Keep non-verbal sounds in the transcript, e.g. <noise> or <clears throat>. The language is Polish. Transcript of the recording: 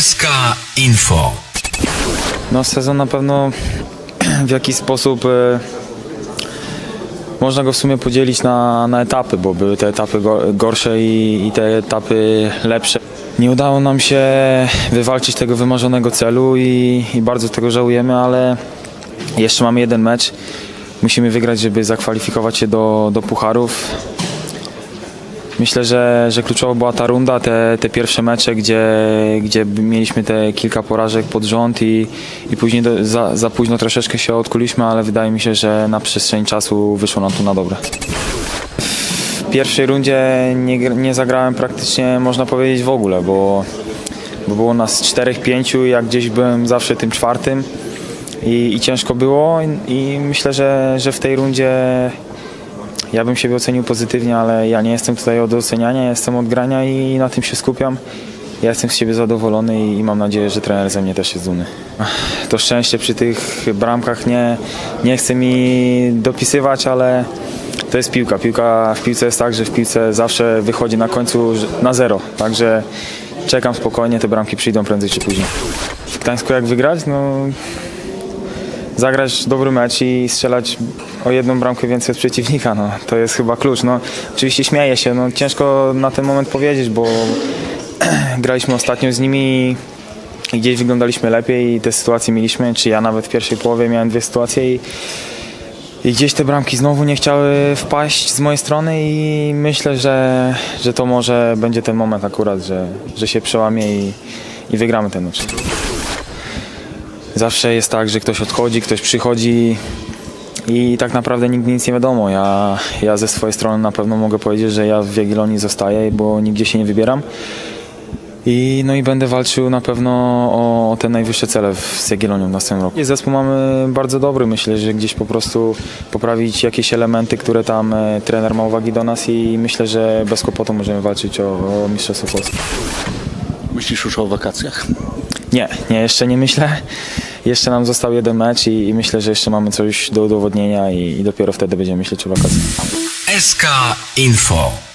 SK Info. No sezon na pewno w jakiś sposób e, można go w sumie podzielić na, na etapy, bo były te etapy go- gorsze i, i te etapy lepsze. Nie udało nam się wywalczyć tego wymarzonego celu i, i bardzo tego żałujemy, ale jeszcze mamy jeden mecz. Musimy wygrać, żeby zakwalifikować się do, do pucharów. Myślę, że, że kluczowa była ta runda, te, te pierwsze mecze, gdzie, gdzie mieliśmy te kilka porażek pod rząd i, i później do, za, za późno troszeczkę się odkuliśmy, ale wydaje mi się, że na przestrzeni czasu wyszło nam to na dobre. W pierwszej rundzie nie, nie zagrałem praktycznie, można powiedzieć, w ogóle, bo, bo było nas czterech, pięciu i jak gdzieś byłem zawsze tym czwartym i, i ciężko było i, i myślę, że, że w tej rundzie ja bym siebie ocenił pozytywnie, ale ja nie jestem tutaj od oceniania, jestem od grania i na tym się skupiam. Ja jestem z siebie zadowolony i, mam nadzieję, że trener ze mnie też jest dumny. To szczęście przy tych bramkach nie, nie chce mi dopisywać, ale to jest piłka. Piłka w piłce jest tak, że w piłce zawsze wychodzi na końcu na zero. Także czekam spokojnie, te bramki przyjdą prędzej czy później. W Gdańsku jak wygrać? No zagrać dobry mecz i strzelać o jedną bramkę więcej od przeciwnika. No, to jest chyba klucz. No, oczywiście śmieję się, no, ciężko na ten moment powiedzieć, bo <clears throat> graliśmy ostatnio z nimi i gdzieś wyglądaliśmy lepiej i te sytuacje mieliśmy, czy ja nawet w pierwszej połowie miałem dwie sytuacje i, i gdzieś te bramki znowu nie chciały wpaść z mojej strony i myślę, że, że to może będzie ten moment akurat, że, że się przełamie i, i wygramy ten mecz. Zawsze jest tak, że ktoś odchodzi, ktoś przychodzi i tak naprawdę nigdy nic nie wiadomo. Ja, ja ze swojej strony na pewno mogę powiedzieć, że ja w Jagiellonii zostaję, bo nigdzie się nie wybieram. I, no i będę walczył na pewno o, o te najwyższe cele w, z Jagiellonią w następnym roku. Zespół mamy bardzo dobry, myślę, że gdzieś po prostu poprawić jakieś elementy, które tam e, trener ma uwagi do nas i myślę, że bez kłopotu możemy walczyć o, o Mistrzostwo Polski. Myślisz już o wakacjach? Nie, nie, jeszcze nie myślę. Jeszcze nam został jeden mecz i, i myślę, że jeszcze mamy coś do udowodnienia i, i dopiero wtedy będziemy myśleć o wakacjach. SK Info.